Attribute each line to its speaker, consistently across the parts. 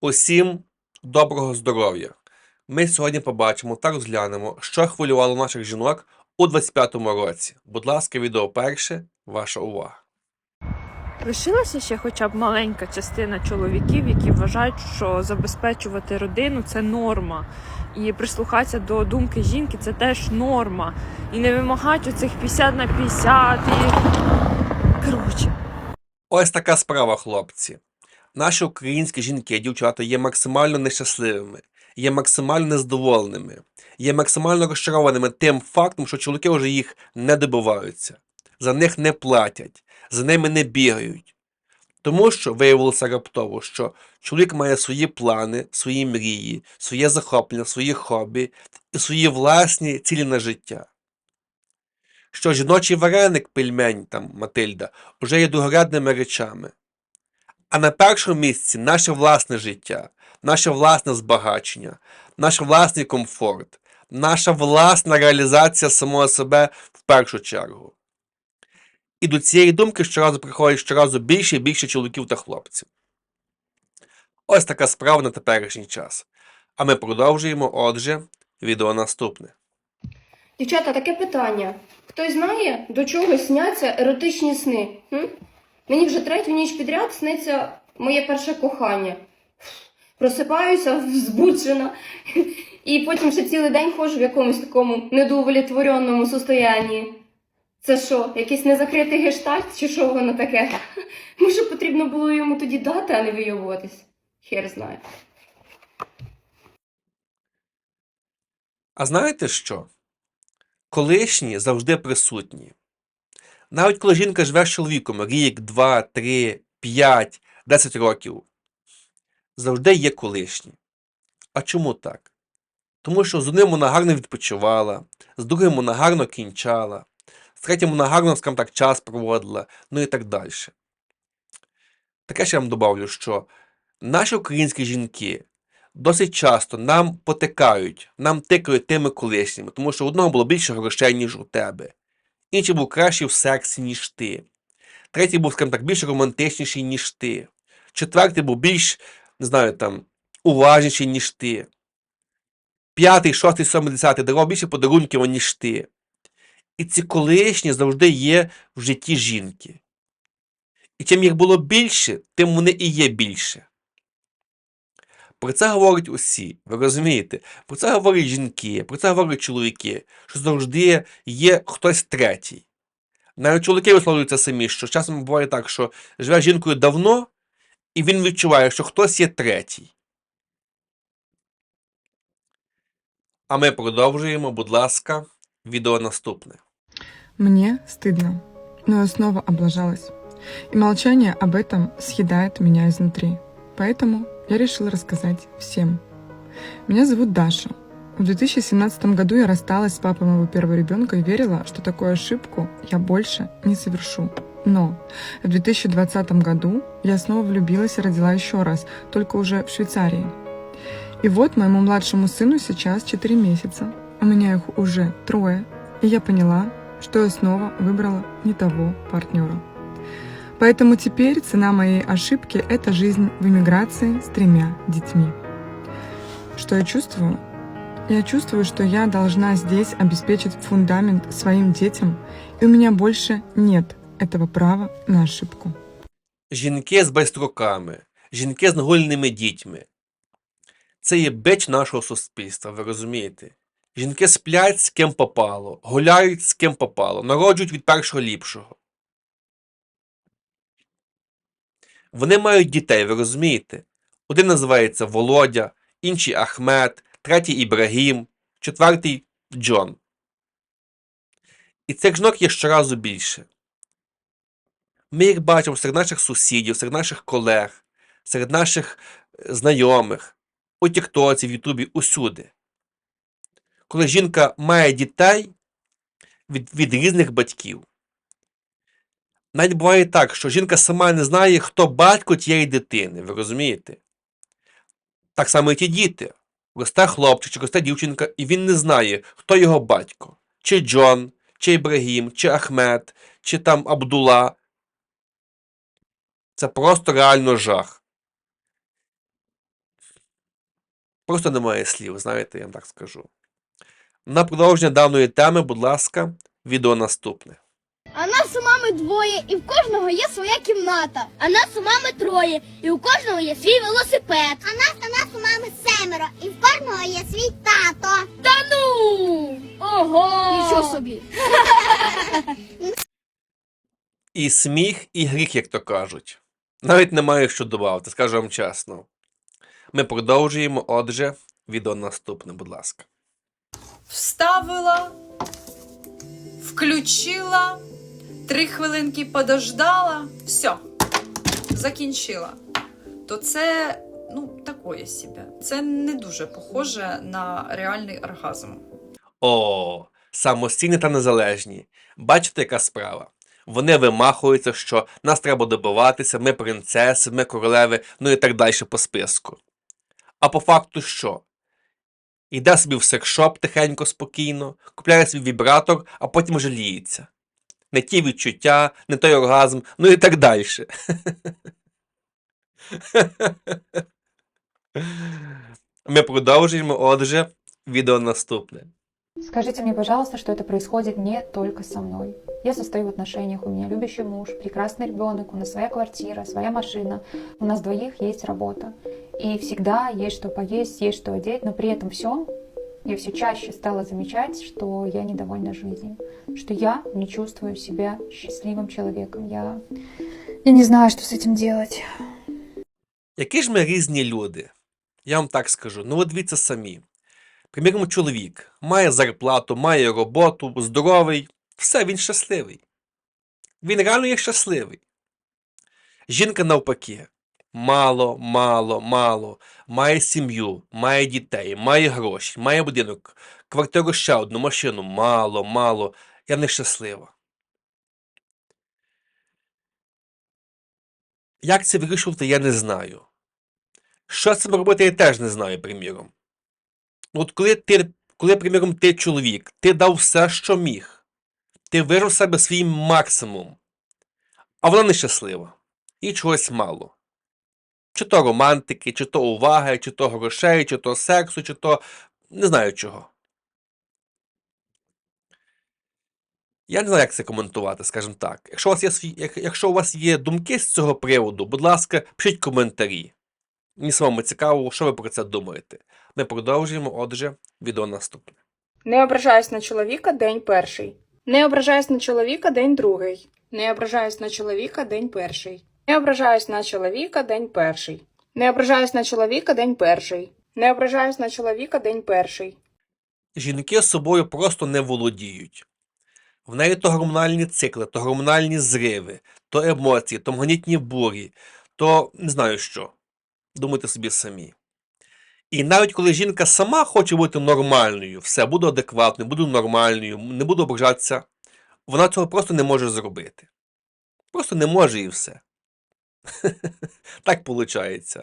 Speaker 1: Усім доброго здоров'я! Ми сьогодні побачимо та розглянемо, що хвилювало наших жінок у 25-му році. Будь ласка, відео перше, ваша увага.
Speaker 2: Лишилася ще хоча б маленька частина чоловіків, які вважають, що забезпечувати родину це норма. І прислухатися до думки жінки це теж норма. І не вимагають оцих 50 на 50 і. Коротше.
Speaker 1: Ось така справа, хлопці. Наші українські жінки дівчата є максимально нещасливими, є максимально незадоволеними, є максимально розчарованими тим фактом, що чоловіки вже їх не добиваються, за них не платять, за ними не бігають. Тому що виявилося раптово, що чоловік має свої плани, свої мрії, своє захоплення, свої хобі і свої власні цілі на життя. Що жіночий вареник, пельмень там Матильда, вже є другорядними речами. А на першому місці наше власне життя, наше власне збагачення, наш власний комфорт, наша власна реалізація самого себе в першу чергу. І до цієї думки щоразу приходить щоразу більше і більше чоловіків та хлопців. Ось така справа на теперішній час. А ми продовжуємо, отже, відео наступне.
Speaker 3: Дівчата, таке питання. Хтось знає, до чого сняться еротичні сни? М? Мені вже третю ніч підряд сниться моє перше кохання. Просипаюся збуджена, і потім ще цілий день ходжу в якомусь такому недоудовлетвореному состоянні. Це що, якийсь незакритий гештальт, чи що воно таке? Може, потрібно було йому тоді дати, а не вийовуватись? Хер знає.
Speaker 1: А знаєте що? Колишні завжди присутні. Навіть коли жінка живе з чоловіком рік, два, три, п'ять, десять років, завжди є колишні. А чому так? Тому що з одним вона гарно відпочивала, з другим вона гарно кінчала, з третім вона гарно, скажімо так, час проводила, ну і так далі. Таке ще я вам добавлю, що наші українські жінки досить часто нам потикають, нам тикають тими колишніми, тому що у одного було більше грошей, ніж у тебе. Інший був кращий в сексі, ніж ти. Третій був, скажімо так, більш романтичніший, ніж ти. Четвертий був більш, не знаю, там, уважніший, ніж ти. П'ятий, шостий, сьомий, десятий давав більше подарунків, ніж ти. І ці колишні завжди є в житті жінки. І чим їх було більше, тим вони і є більше. Про це говорять усі, ви розумієте? Про це говорять жінки, про це говорять чоловіки, що завжди є хтось третій. Навіть чоловіки висловлюються самі, що часом буває так, що живе з жінкою давно, і він відчуває, що хтось є третій. А ми продовжуємо, будь ласка, відео наступне.
Speaker 4: Мне стыдно, но я снова облажалась. И молчание об этом съедает меня изнутри. Поэтому я решила рассказать всем. Меня зовут Даша. В 2017 году я рассталась с папой моего первого ребенка и верила, что такую ошибку я больше не совершу. Но в 2020 году я снова влюбилась и родила еще раз, только уже в Швейцарии. И вот моему младшему сыну сейчас 4 месяца. У меня их уже трое. И я поняла, что я снова выбрала не того партнера. Поэтому теперь цена моей ошибки – это жизнь в эмиграции с тремя детьми. Что я чувствую? Я чувствую, что я должна здесь обеспечить фундамент своим детям, и у меня больше нет этого права на ошибку.
Speaker 1: Жінки з байструками, жінки з нагульними дітьми. Це є бич нашого суспільства, ви розумієте? Жінки сплять з ким попало, гуляють з ким попало, народжують від першого ліпшого. Вони мають дітей, ви розумієте? Один називається Володя, інший Ахмед, третій Ібрагім, четвертий Джон. І цих жінок є щоразу більше. Ми їх бачимо серед наших сусідів, серед наших колег, серед наших е, знайомих, у Тіктоці, в Ютубі, усюди. Коли жінка має дітей від, від різних батьків. Навіть буває так, що жінка сама не знає, хто батько тієї дитини, ви розумієте? Так само і ті діти. Росте хлопчик чи росте дівчинка, і він не знає, хто його батько. Чи Джон, чи Ібрагім, чи Ахмед, чи там Абдула. Це просто реально жах. Просто немає слів, знаєте, я вам так скажу. На продовження даної теми, будь ласка, відео наступне.
Speaker 5: А нас мами двоє, і в кожного є своя кімната. А нас у мами троє, і у кожного є свій велосипед. А нас, а нас у мами семеро, і в кожного є свій тато. Та ну! Ого! Нічого собі.
Speaker 1: І сміх, і гріх, як то кажуть. Навіть немає що додати, скажу вам чесно. Ми продовжуємо, отже, відео наступне, будь ласка.
Speaker 6: Вставила, включила, три хвилинки подождала, все, закінчила. То це, ну, такое себе. Це не дуже похоже на реальний оргазм.
Speaker 1: О, самостійні та незалежні. Бачите, яка справа? Вони вимахуються, що нас треба добиватися, ми принцеси, ми королеви, ну і так далі по списку. А по факту що? Йде собі в секшоп тихенько, спокійно, купляє свій вібратор, а потім жаліється Не ті відчуття, не той оргазм, ну і так далі. Ми продовжуємо, отже, відео наступне.
Speaker 7: Скажите мне, пожалуйста, что это происходит не только со мной. Я состою в отношениях, у меня любящий муж, прекрасный ребенок, у нас своя квартира, своя машина, у нас двоих есть работа. И всегда есть что поесть, есть что одеть, но при этом всем я все чаще стала замечать, что я недовольна жизнью, что я не чувствую себя счастливым человеком. Я, я не знаю, что с этим делать.
Speaker 1: Які ж ми різні люди? Я вам так скажу. Ну, от дивіться самі. Приміром, чоловік має зарплату, має роботу, здоровий, все, він щасливий. Він реально є щасливий. Жінка навпаки. Мало, мало, мало. Має сім'ю, має дітей, має гроші, має будинок, квартиру ще одну, машину. Мало, мало. Я нещаслива. Як це вирішувати, я не знаю. Що з цим робити, я теж не знаю, приміром. От коли ти, коли, приміром, ти чоловік, ти дав все, що міг, ти вижив себе свій максимум, а вона нещаслива, і чогось мало. Чи то романтики, чи то уваги, чи то грошей, чи то сексу, чи то не знаю чого. Я не знаю, як це коментувати, скажімо так. Якщо у вас є, якщо у вас є думки з цього приводу, будь ласка, пишіть коментарі. Мені самому цікаво, що ви про це думаєте. Ми продовжуємо, отже, відео наступне.
Speaker 8: Не ображаюсь на чоловіка день перший. Не ображаюсь на чоловіка день другий. Не ображаюсь на чоловіка день перший. Не ображаюсь на чоловіка день перший. Не ображаюсь на чоловіка день перший. Не ображаюсь на чоловіка день перший.
Speaker 1: Жінки з собою просто не володіють. В неї то гормональні цикли, то гормональні зриви, то емоції, то магнітні бурі, то не знаю що. Думайте собі самі. І навіть коли жінка сама хоче бути нормальною, все, буду адекватною, буду нормальною, не буду ображатися, вона цього просто не може зробити. Просто не може і все. Так виходить.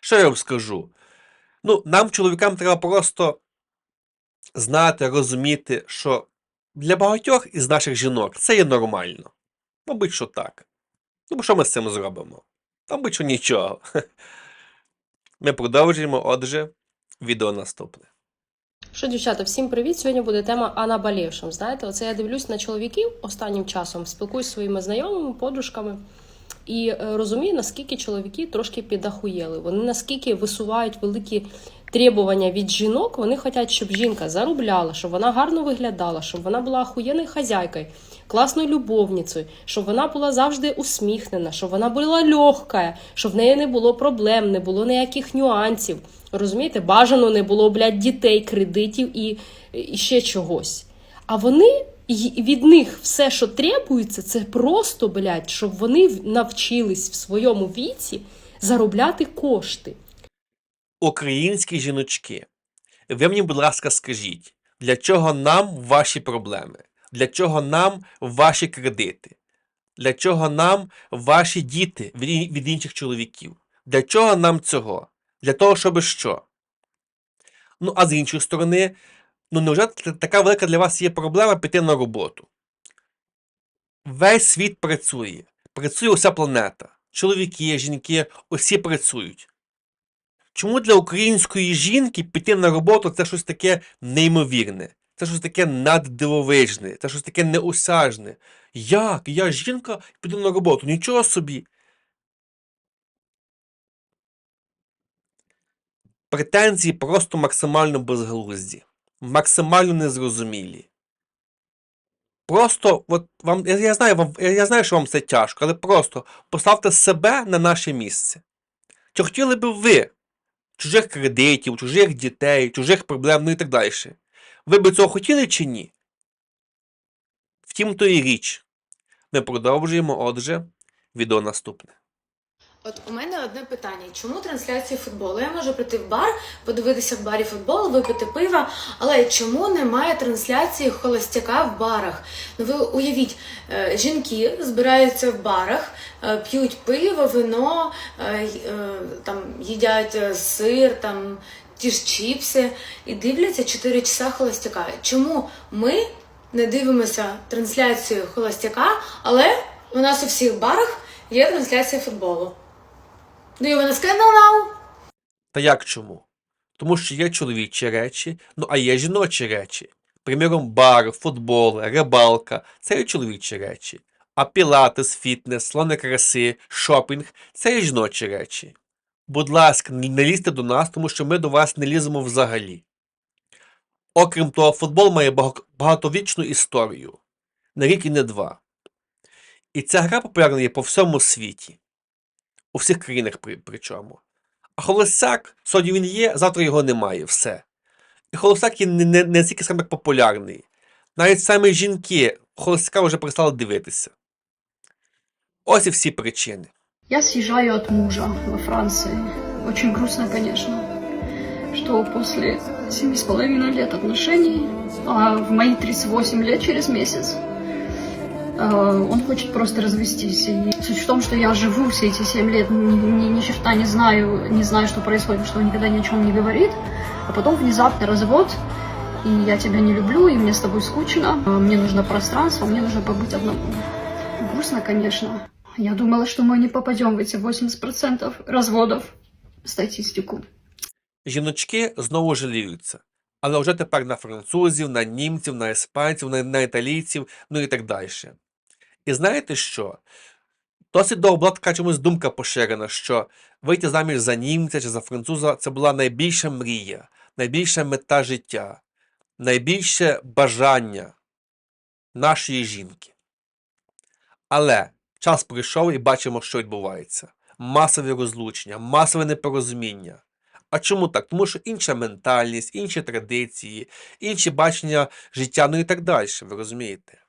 Speaker 1: Що я вам скажу? Ну, нам, чоловікам, треба просто знати, розуміти, що для багатьох із наших жінок це є нормально. Мабуть, що так. Ну, що ми з цим зробимо? Мабуть, що нічого. Ми продовжуємо, отже, відео наступне.
Speaker 9: Що, дівчата, всім привіт! Сьогодні буде тема «А наболівшим». Знаєте, оце я дивлюсь на чоловіків останнім часом, спілкуюсь зі своїми знайомими, подружками і е, розумію, наскільки чоловіки трошки підахуєли. Вони наскільки висувають великі требування від жінок. Вони хочуть, щоб жінка заробляла, щоб вона гарно виглядала, щоб вона була ахуєнною хазяйкою, класною любовницею, щоб вона була завжди усміхнена, щоб вона була легка, щоб в неї не було проблем, не було ніяких нюансів. Розумієте, бажано не було, блядь, дітей, кредитів і, і ще чогось. А вони й- від них все, що требується, це просто, блядь, щоб вони навчились в своєму віці заробляти кошти.
Speaker 1: Українські жіночки, ви мені, будь ласка, скажіть, для чого нам ваші проблеми? Для чого нам ваші кредити? Для чого нам ваші діти від інших чоловіків? Для чого нам цього? Для того, щоб що? Ну, а з іншої сторони, ну невже така велика для вас є проблема піти на роботу? Весь світ працює. Працює уся планета. Чоловіки, жінки, усі працюють. Чому для української жінки піти на роботу це щось таке неймовірне, це щось таке наддивовижне, це щось таке неосяжне? Як? Я жінка піду на роботу, нічого собі. Претензії просто максимально безглузді, максимально незрозумілі. Просто, от вам, я, я, знаю, вам, я, я знаю, що вам це тяжко, але просто поставте себе на наше місце. Чи хотіли б ви чужих кредитів, чужих дітей, чужих проблем, ну і так далі? Ви би цього хотіли чи ні? Втім, то і річ. Ми продовжуємо, отже, відео наступне.
Speaker 10: От у мене одне питання: чому трансляції футболу? Я можу прийти в бар, подивитися в барі футбол, випити пива, але чому немає трансляції холостяка в барах? Ну ви уявіть, е, жінки збираються в барах, е, п'ють пиво, вино, е, там їдять сир, там ті ж чіпси і дивляться 4 часа холостяка. Чому ми не дивимося трансляцію холостяка, але у нас у всіх барах є трансляція футболу? Do you wanna scandal?
Speaker 1: Та як чому? Тому що є чоловічі речі, ну а є жіночі речі. Приміром, бар, футбол, рибалка це є чоловічі речі. А пілатес, фітнес, слони краси, шопінг це є жіночі речі. Будь ласка, не лізьте до нас, тому що ми до вас не ліземо взагалі. Окрім того, футбол має багатовічну історію. Не рік і не два. І ця гра популярна є по всьому світі. У всіх країнах при, причому. А холостяк, сьогодні він є, завтра його немає, все. І холостяк є не, не, не стільки саме популярний. Навіть самі жінки холостяка вже перестали дивитися. Ось і всі причини.
Speaker 11: Я съезжаю от мужа во Франции. Очень грустно, что после семи с лет отношений, а в мои 38 лет через месяц, э, он хочет просто развестись. И суть в том, что я живу все эти 7 лет, ни, ни, ни черта не знаю, не знаю, что происходит, что он никогда ни о чем не говорит, а потом внезапно развод, и я тебя не люблю, и мне с тобой скучно, а мне нужно пространство, мне нужно побыть одному. Грустно, конечно. Я думала, что мы не попадем в эти 80% разводов в статистику.
Speaker 1: Жіночки знову жаліються. Але вже тепер на французів, на німців, на іспанців, на, на італійців, ну і так далі. І знаєте що? Досить довго була така чомусь думка поширена, що вийти заміж за німця чи за француза це була найбільша мрія, найбільша мета життя, найбільше бажання нашої жінки. Але час прийшов і бачимо, що відбувається. Масові розлучення, масове непорозуміння. А чому так? Тому що інша ментальність, інші традиції, інші бачення життя, ну і так далі, ви розумієте?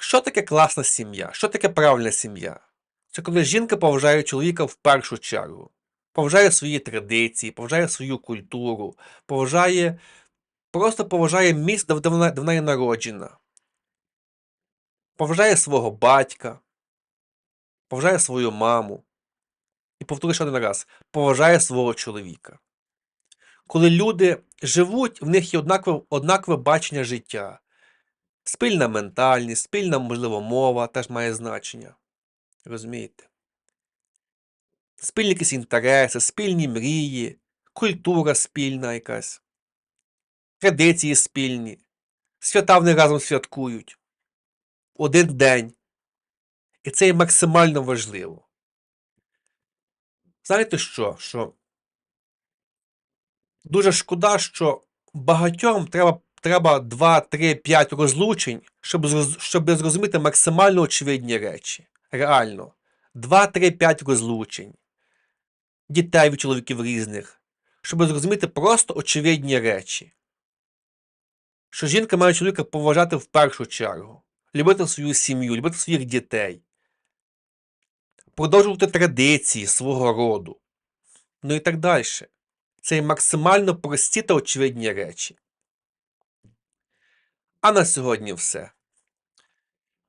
Speaker 1: Що таке класна сім'я? Що таке правильна сім'я? Це коли жінка поважає чоловіка в першу чергу, поважає свої традиції, поважає свою культуру, поважає, просто поважає місце, де вона, де вона є народжена, поважає свого батька, поважає свою маму. І повторю ще один раз, поважає свого чоловіка. Коли люди живуть, в них є однакове, однакове бачення життя. Спільна ментальність, спільна, можливо, мова теж має значення. Розумієте? Спільні якісь інтереси, спільні мрії, культура спільна якась, традиції спільні, свята вони разом святкують. Один день. І це є максимально важливо. Знаєте що? Що дуже шкода, що багатьом треба, треба 2, 3, 5 розлучень, щоб, щоб зрозуміти максимально очевидні речі. Реально. 2, 3, 5 розлучень. Дітей від чоловіків різних. Щоб зрозуміти просто очевидні речі. Що жінка має чоловіка поважати в першу чергу, любити свою сім'ю, любити своїх дітей продовжувати традиції свого роду, ну і так далі. Це максимально прості та очевидні речі. А на сьогодні все.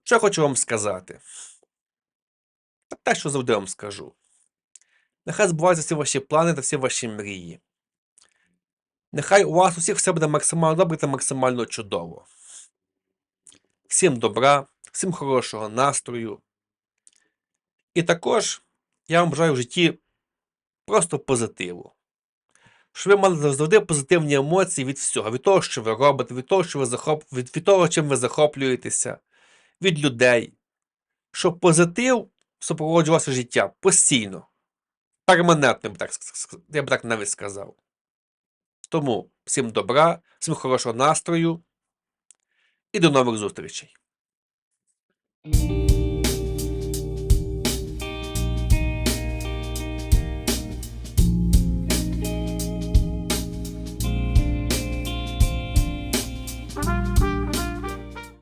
Speaker 1: Що я хочу вам сказати? Та те, що завжди вам скажу. Нехай збуваються всі ваші плани та всі ваші мрії. Нехай у вас усіх все буде максимально добре та максимально чудово. Всім добра, всім хорошого настрою. І також Я вам бажаю в житті просто позитиву. Щоб ви мали завжди позитивні емоції від всього, від того, що ви робите, від того, що ви захоп... від, від того, чим ви захоплюєтеся, від людей. Щоб позитив супроводжував ваше життя постійно. Ск- я б так навіть сказав. Тому всім добра, всім хорошого настрою і до нових зустрічей.